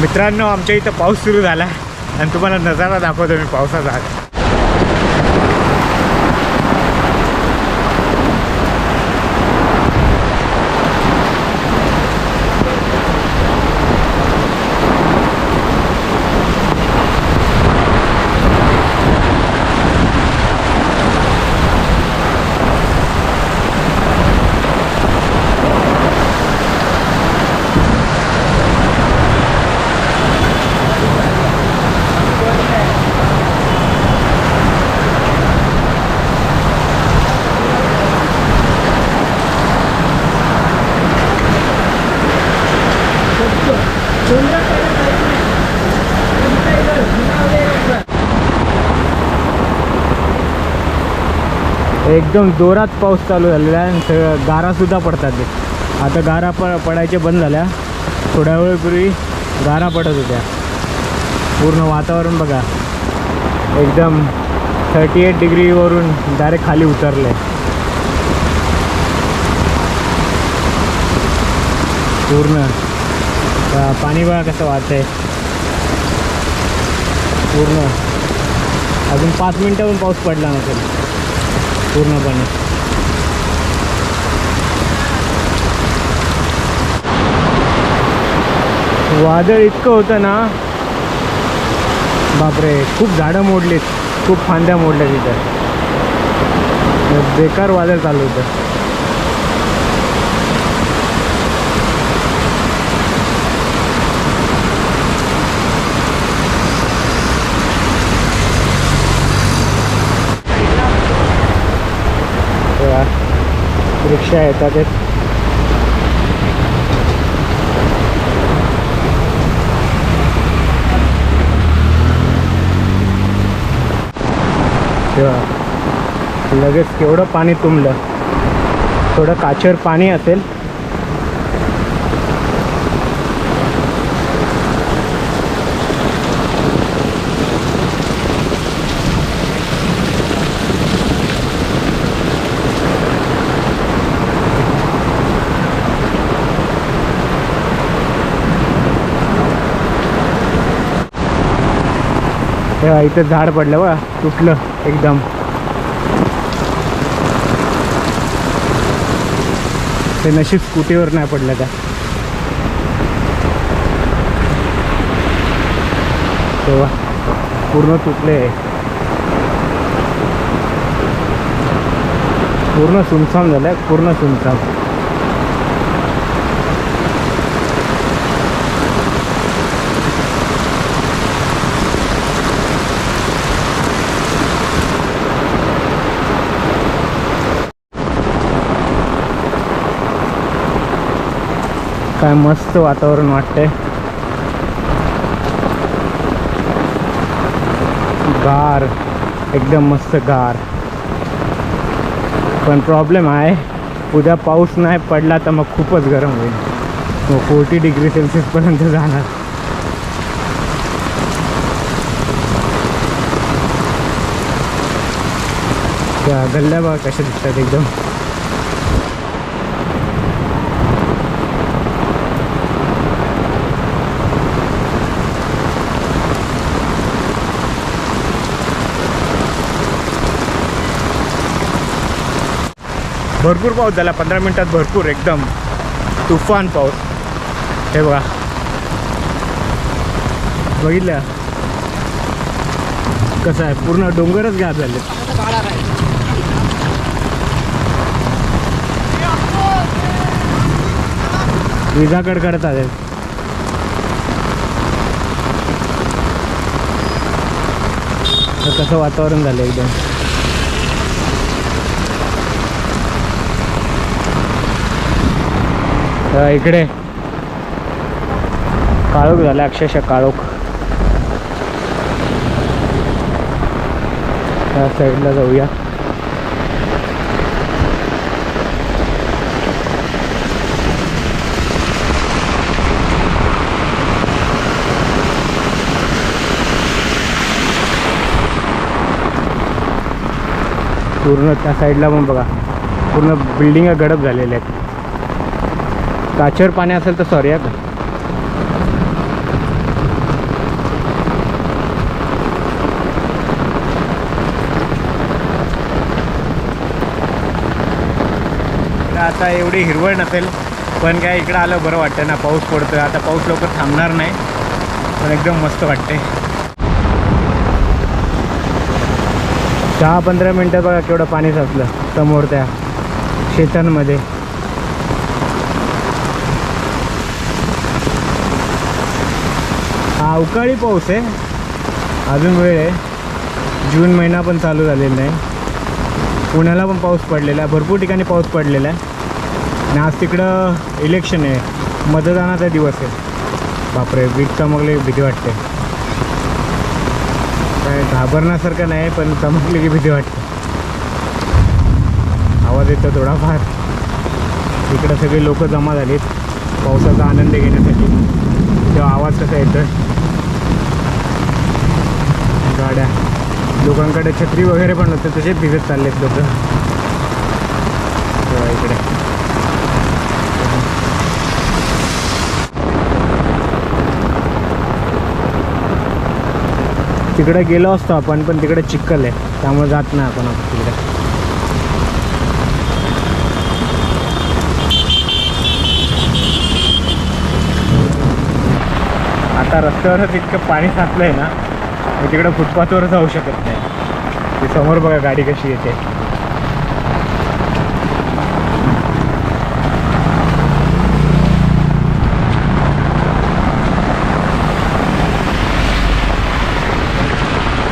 मित्रांनो आमच्या इथं पाऊस सुरू झाला. आणि तुम्हाला नजारा दाखवतो मी पावसाचा. एकदम जोरात पाऊस चालू झालेला आहे. आणि सगळं गारासुद्धा पडतात ते. आता गारा प पडायच्या बंद झाल्या. थोड्या वेळपूर्वी गारा पडत होत्या. पूर्ण वातावरण बघा. एकदम थर्टी एट डिग्रीवरून डायरेक्ट खाली उतरले पूर्ण. पाणी बघा कसं वाहतंय. पूर्ण. अजून पाच मिनटं पण पाऊस पडला नसेल. पूर्णपणे. वादळ इतकं होतं ना. बापरे खूप झाडं मोडलीत. खूप फांद्या मोडल्या तिथं. बेकार वादळ चालू होतं तेव्हा रिक्षा येतात तेव्हा लगेच केवढं पाणी तुंबलं थोडं काचेवर पाणी असेल तेव्हा इथं झाड पडलं बघा तुटलं एकदम. ते नशीब स्कूटीवर नाही पडलं त्या तेव्हा पूर्ण तुटले. पूर्ण सुनसान झालं पूर्ण सुनसान. काय मस्त वातावरण वाटतंय. गार एकदम मस्त गार. पण प्रॉब्लेम आहे उद्या पाऊस नाही पडला तर मग खूपच गरम होईल. मग फोर्टी डिग्री सेल्सिअसपर्यंत जाणार. त्या गल्ल्या बघा कशा दिसतात एकदम? भरपूर पाऊस झाला पंधरा मिनटात भरपूर एकदम तुफान पाऊस. हे बघा. बघितलं? कसं आहे? पूर्ण डोंगरच गायब झाले विजा कडकडत आहेत. तर कसं वातावरण झालं एकदम. तर इकडे. काळोख झाला अक्षरशः काळोख. त्या साईडला जाऊया. पूर्ण त्या साईडला पण बघा. पूर्ण बिल्डिंग गडप झालेल्या आहेत. काचेवर पाणी असेल तर सॉरी आहे आता एवढी हिरवळ नसेल पण काय इकडं आलं बरं वाटतं ना पाऊस पडतोय. आता पाऊस लवकर थांबणार नाही पण एकदम मस्त वाटते. दहा पंधरा मिनटं बघा केवढं पाणी साचलं समोर त्या शेतांमध्ये. अवकाळी पाऊस आहे. अजून वेळ आहे. जून महिना पण चालू झालेला नाही पुण्याला पण पाऊस पडलेला आहे. भरपूर ठिकाणी पाऊस पडलेला आहे. आणि आज तिकडं इलेक्शन आहे. मतदानाचा दिवस आहे. बापरे वीज चमकले भीती वाटते. काय घाबरण्यासारखं नाही पण चमकली की भीती वाटते. आवाज येतो थोडाफार. इकडं सगळे लोक जमा झालीत. पावसाचा आनंद घेण्यासाठी. तेव्हा आवाज कसा येतो गाड्या. लोकांकडे छत्री वगैरे पण होते तसेच भिजत चाललेत लोक. इकडे. तिकडे गेलो असतो आपण पण तिकडे चिखल आहे. त्यामुळे जात नाही आपण आपण तिकडे. आता रस्त्यावरच इतकं पाणी साचलं आहे ना. मी तिकडं फुटपाथवर जाऊ शकत नाही. ती समोर बघा गाडी कशी येते.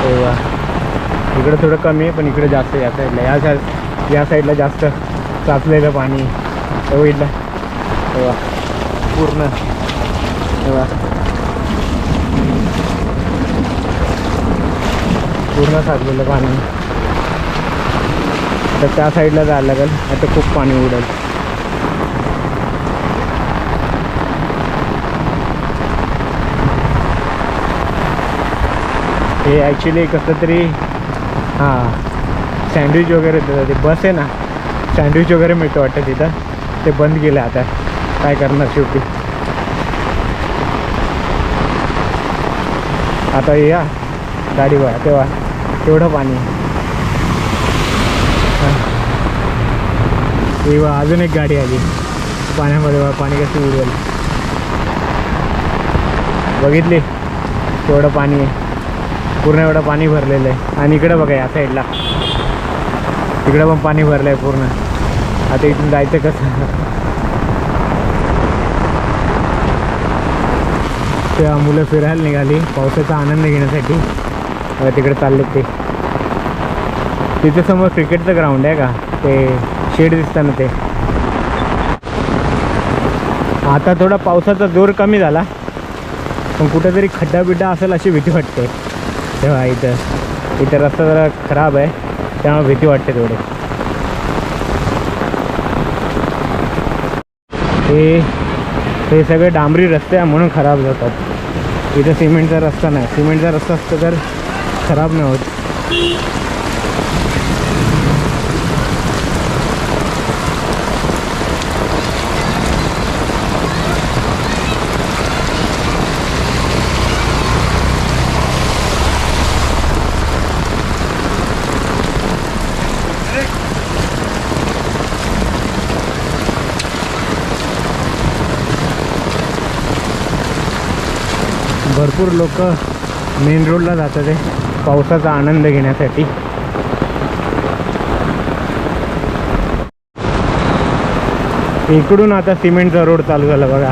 हो इकडं थोडं कमी आहे पण इकडे जास्त या साईडला. या साईड या साईडला जास्त साचलेलं पाणी तेव्हा हो पूर्ण. हो पूर्ण साचलेलं पाणी. तर त्या साईडला जायला लागेल. आता खूप पाणी उडेल. हे ॲक्च्युली कसं तरी हां सँडविच वगैरे देतात. ते बस आहे ना सँडविच वगैरे मिळतं वाटतं तिथं. ते बंद केलं आता. काय करणार शेवटी? आता या गाडी बघा तेव्हा. तेवढं पाणी. हा. तेव्हा अजून एक गाडी आली. पाण्यामध्ये पाणी कसं उडेल. बघितली? तेवढं पाणी आहे. पूर्ण एवढं पाणी भरलेलं आहे. आणि इकडं बघा या साईडला. तिकडं पण पाणी भरलं आहे पूर्ण. आता इथून जायचं कसं? तेव्हा मुलं फिरायला निघाली. पावसाचा आनंद घेण्यासाठी. तिकडे चालले ते. तिथे समोर क्रिकेटचं ग्राउंड आहे का? ते शेड दिसतं ना ते. आता थोडा पावसाचा जोर कमी झाला. पण कुठेतरी खड्डा बिड्डा असेल अशी भीती वाटते. तेव्हा इथं इथं रस्ता जरा खराब आहे. त्यामुळे भीती वाटते थोडी हे हे सगळे डांबरी रस्ते आहे म्हणून खराब जातात इथं सिमेंटचा रस्ता नाही. सिमेंटचा रस्ता असतं तर खराब नाही होत. भरपूर लोक मेन रोडला जातात आहे पावसाचा आनंद घेण्यासाठी. इकडून आता सिमेंटचा रोड चालू झाला बघा.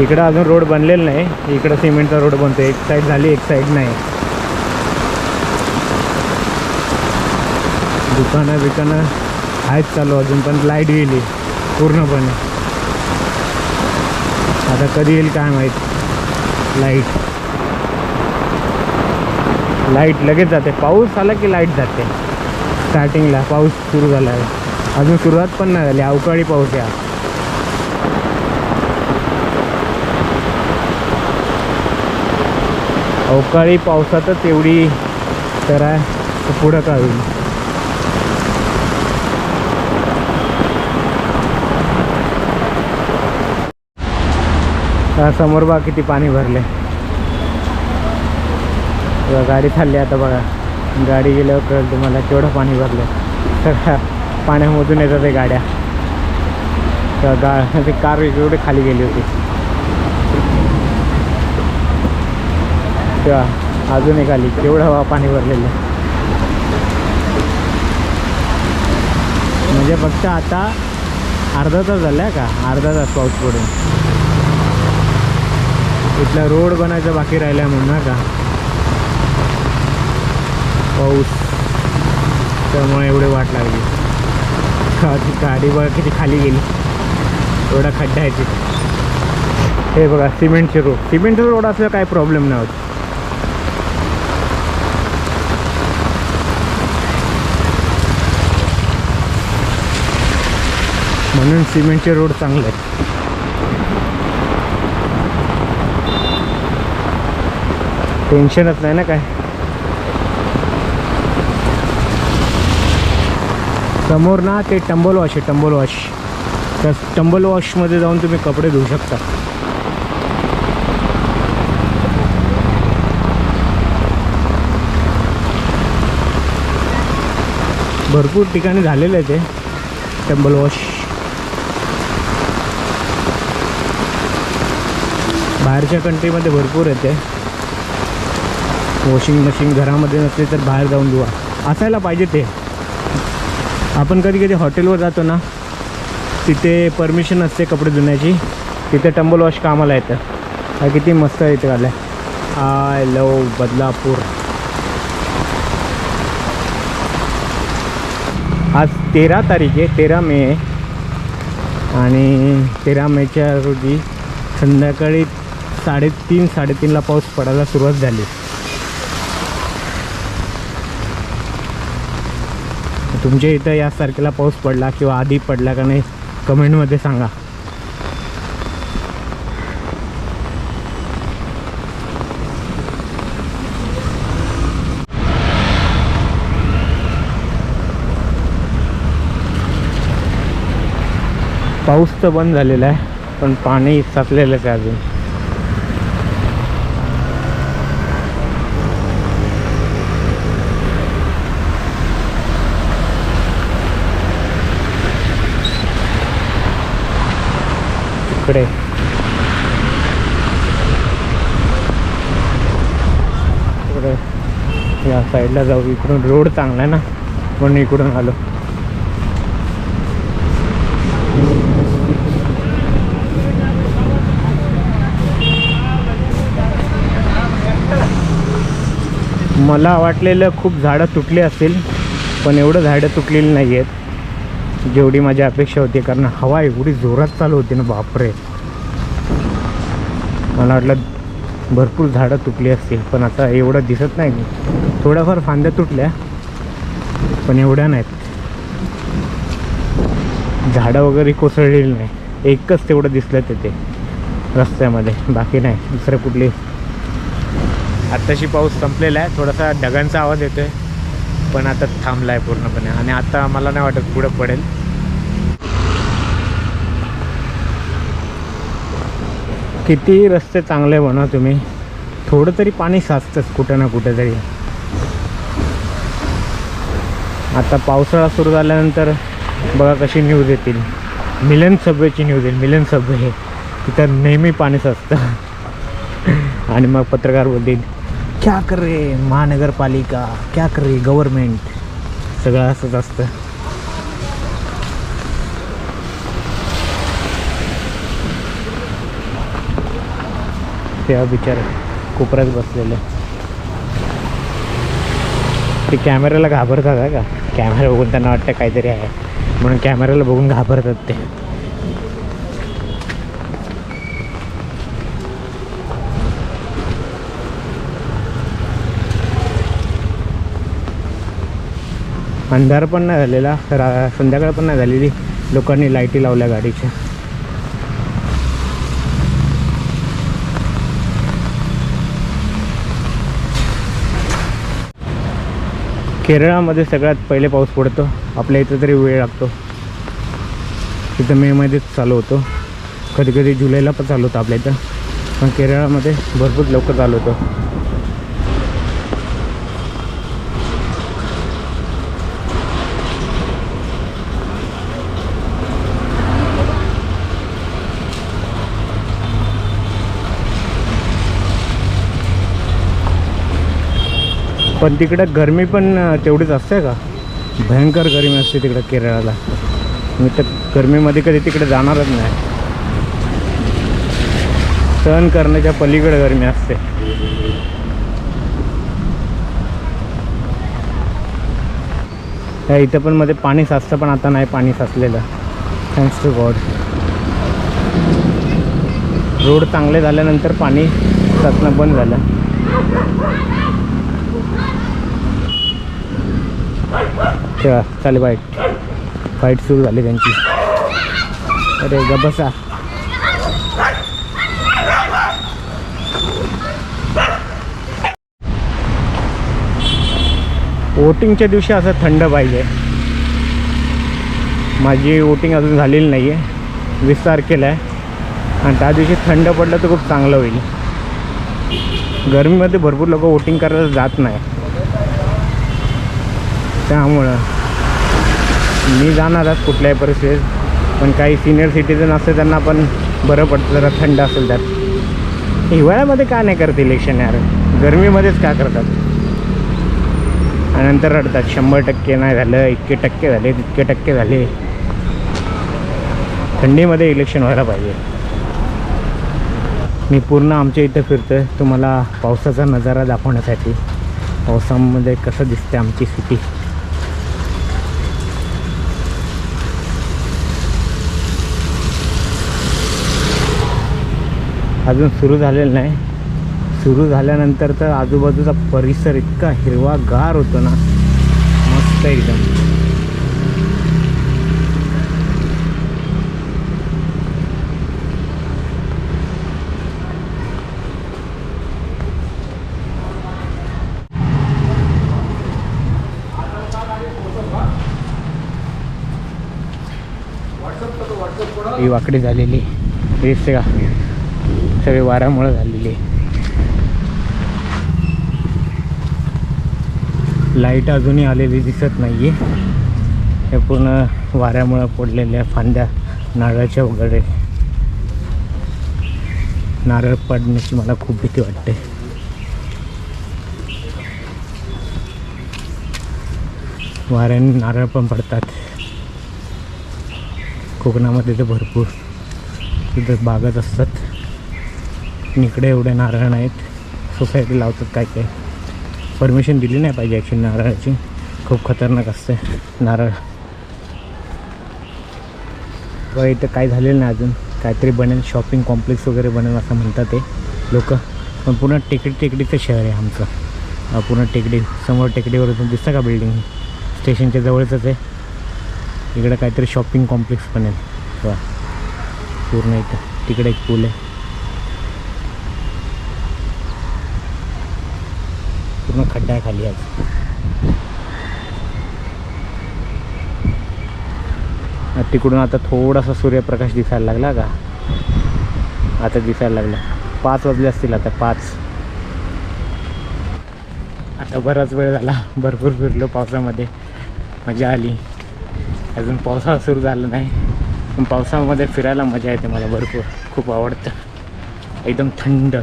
इकडं अजून रोड बनलेला नाही. इकडं सिमेंटचा रोड बनतो. एक साईड झाली एक साईड नाही. दुकानं बिकानं आहेत चालू अजून पण लाइट गेली पूर्णपणे. आता कधी येईल काय माहीत? लाइट लाइट लगेच जाते. पाऊस आला की लाइट जाते. स्टार्टिंगला पाऊस सुरू झाला आहे. अजून सुरुवात पण नाही झाली. अवकाळी पाऊस या अवकाळी पावसातच एवढी तर आहे. पुढं का होईल? त्या समोर बा किती पाणी भरले तेव्हा गाडी चालली आता बघा. गाडी गेल्यावर कळेल तुम्हाला केवढं पाणी भरलं सगळ्या पाण्यामधून येतात ते गाड्या. त्या गा ती कार एवढी खाली गेली होती. किंवा अजून एक आली. केवढं हवा पाणी भरलेलं. आहे. म्हणजे फक्त आता अर्धा तास झाला का? अर्धा तास पाऊस पडून. इथला रोड बनायचा बाकी राहिला म्हणून ना का? पाऊस. त्यामुळे एवढे वाट लागली. गाडी गाडी बघा किती खाली गेली. एवढा खड्डा आहे तिथे. हे बघा सिमेंटचे रोड. सिमेंटचे रोड असल्यावर काय प्रॉब्लेम नाही होत. म्हणून सिमेंटचे रोड चांगले आहेत. टेन्शनच नाही ना काय? समोर ना ते टंबल वॉश आहे टंबल वॉश त्या टंबल वॉशमध्ये जाऊन तुम्ही कपडे धुवू शकता. भरपूर ठिकाणी झालेलं आहे ते टंबल वॉश बाहेरच्या कंट्रीमध्ये भरपूर येते वॉशिंग मशीन घरामध्ये नसली तर बाहेर जाऊन धुवा. असायला पाहिजे ते. आपण कधी कधी हॉटेलवर जातो ना तिथे परमिशन असते कपडे धुण्याची. तिथे टंबल वॉश कामाला येतं. हा किती मस्त इथे आलं आय लव बदलापूर. आज तेरा तारीख आहे तेरा मे आहे. आणि तेरा मेच्या रोजी संध्याकाळी साडेतीन साडेतीनला पाऊस पडायला सुरुवात झाली. तुमच्या इथं या तारखेला पाऊस पडला किंवा आधी पडला का नाही कमेंटमध्ये सांगा. पाऊस तर बंद झालेला आहे पण पाणी साचलेलंच आहे अजून. इकडे. इकडे. या साईडला जाऊ. इकडून रोड चांगला आहे ना? म्हणून इकडून आलो. मला वाटलेलं खूप झाडं तुटली असतील पण एवढं झाडं तुटलेली नाही आहेत जेवढी माझी अपेक्षा होती कारण हवा एवढी जोरात चालू होती ना बापरे. मला वाटलं भरपूर झाडं तुटली असतील पण आता एवढं दिसत नाही. थोड्याफार फांद्या तुटल्या पण एवढ्या नाहीत. झाडं वगैरे कोसळलेली नाही. एकच तेवढं दिसलं तिथे रस्त्यामध्ये. बाकी नाही दुसरं कुठली. आत्ताशी पाऊस संपलेला आहे थोडासा ढगांचा आवाज येतो आहे पण आता थांबला आहे पूर्णपणे. आणि आता मला नाही वाटत पुढं पडेल. किती रस्ते चांगले बनवा तुम्ही. थोडं तरी पाणी साचतंच कुठं ना कुठं तरी आता पावसाळा सुरू झाल्यानंतर बघा कशी न्यूज येतील. मिलन सबवेची न्यूज येईल. मिलन सबवे हे तिथं नेहमी पाणी साचतं. आणि मग पत्रकार बोलतील क्या कर रे महानगरपालिका? क्या कर रे गव्हर्मेंट सगळं असंच असतं. तेव्हा बिचार कोपऱ्यात बसलेलं. ते कॅमेऱ्याला घाबरतात का? कॅमेरा बघून त्यांना वाटतं काहीतरी आहे. म्हणून कॅमेऱ्याला बघून घाबरतात ते. अंधार पण नाही झालेला रा संध्याकाळ पण नाही झालेली. लोकांनी लाईटी लावल्या गाडीच्या. केरळामध्ये सगळ्यात पहिले पाऊस पडतो. आपल्या इथं तरी वेळ लागतो. तिथं मेमध्येच चालू होतो. कधी कधी जुलैला पण चालू होतं आपल्या इथं. पण केरळामध्ये भरपूर लवकर चालू होतं. पण तिकडं गरमी पण तेवढीच असते का? भयंकर गरमी असते तिकडं केरळाला. मी तर गरमीमध्ये कधी तिकडे जाणारच नाही. सहन करण्याच्या पलीकडे गरमी असते. त्या इथं पण मध्ये पाणी साचतं पण आता नाही पाणी साचलेलं. थँक्स टू गॉड रोड चांगले झाल्यानंतर पाणी साचणं बंद झालं. ठेवा चालेल फाईट फाईट सुरू झाली त्यांची. अरे गबसा वोटिंगच्या दिवशी असं थंड पाहिजे. माझी वोटिंग अजून झालेली नाही आहे वीस तारखेला आहे. आणि त्या दिवशी थंड पडलं तर खूप चांगलं होईल. गरमीमध्ये भरपूर लोक वोटिंग करायला जात नाही. त्यामुळं मी जाणारच कुठल्याही परिस्थितीत. पण काही सिनियर सिटीजन असते त्यांना पण बरं पडतं जरा थंड असेल त्यात. हिवाळ्यामध्ये का नाही करत इलेक्शन यार? गरमीमध्येच का करतात? आणि नंतर रडतात शंभर टक्के नाही झालं इतके टक्के झाले तितके टक्के झाले. थंडीमध्ये इलेक्शन व्हायला पाहिजे. मी पूर्ण आमच्या इथं फिरतो आहे तुम्हाला पावसाचा नजारा दाखवण्यासाठी. पावसामध्ये कसं दिसतं आमची सिटी अजून सुरू झालेलं नाही. सुरू झाल्यानंतर तर आजूबाजूचा परिसर इतका हिरवागार होतो ना. मस्त एकदम. ही वाकडी झालेली. दिसते का सगळे वाऱ्यामुळे झालेली आहे. लाइट अजूनही आलेली दिसत नाही आहे हे पूर्ण वाऱ्यामुळं पडलेल्या फांद्या नारळाच्या वगैरे. नारळ पडण्याची मला खूप भीती वाटते. वाऱ्याने नारळ पण पडतात. कोकणामध्ये तर भरपूर. तिथं बागत असतात. पण इकडे एवढे नारळ आहेत सोसायटी लावतात काय काय. परमिशन दिली नाही पाहिजे ॲक्च्युली नारळाची. खूप खतरनाक असते नारळ. बघा इथं काय झालेलं नाही अजून. काहीतरी बनेल शॉपिंग कॉम्प्लेक्स वगैरे बनेल असं म्हणतात ते लोक. पण पूर्ण टेकडी टेकडीचं शहर आहे आमचं. पूर्ण टेकडी समोर टेकडीवर दिसतं का बिल्डिंग स्टेशनच्या जवळचंच आहे. इकडं काहीतरी शॉपिंग कॉम्प्लेक्स बनेल. बघा पूर्ण इथं. तिकडे एक पूल आहे. पूर्ण खड्डा खाली आज. तिकडून आता थोडासा सूर्यप्रकाश दिसायला लागला का? आता दिसायला लागला. पाच वाजले असतील आता पाच. आता बराच वेळ झाला. भरपूर फिरलो पावसामध्ये. मजा आली. अजून पावसाळा सुरू झाला नाही. पण पावसामध्ये फिरायला मजा येते मला भरपूर. खूप आवडतं. एकदम थंड.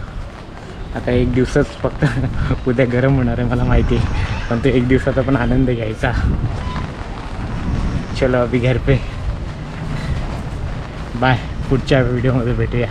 आता एक दिवसच फक्त उद्या गरम होणार आहे मला माहिती आहे. पण तो एक दिवसाचा पण आनंद घ्यायचा. चलो अभी घर पे. बाय पुढच्या व्हिडिओमध्ये भेटूया.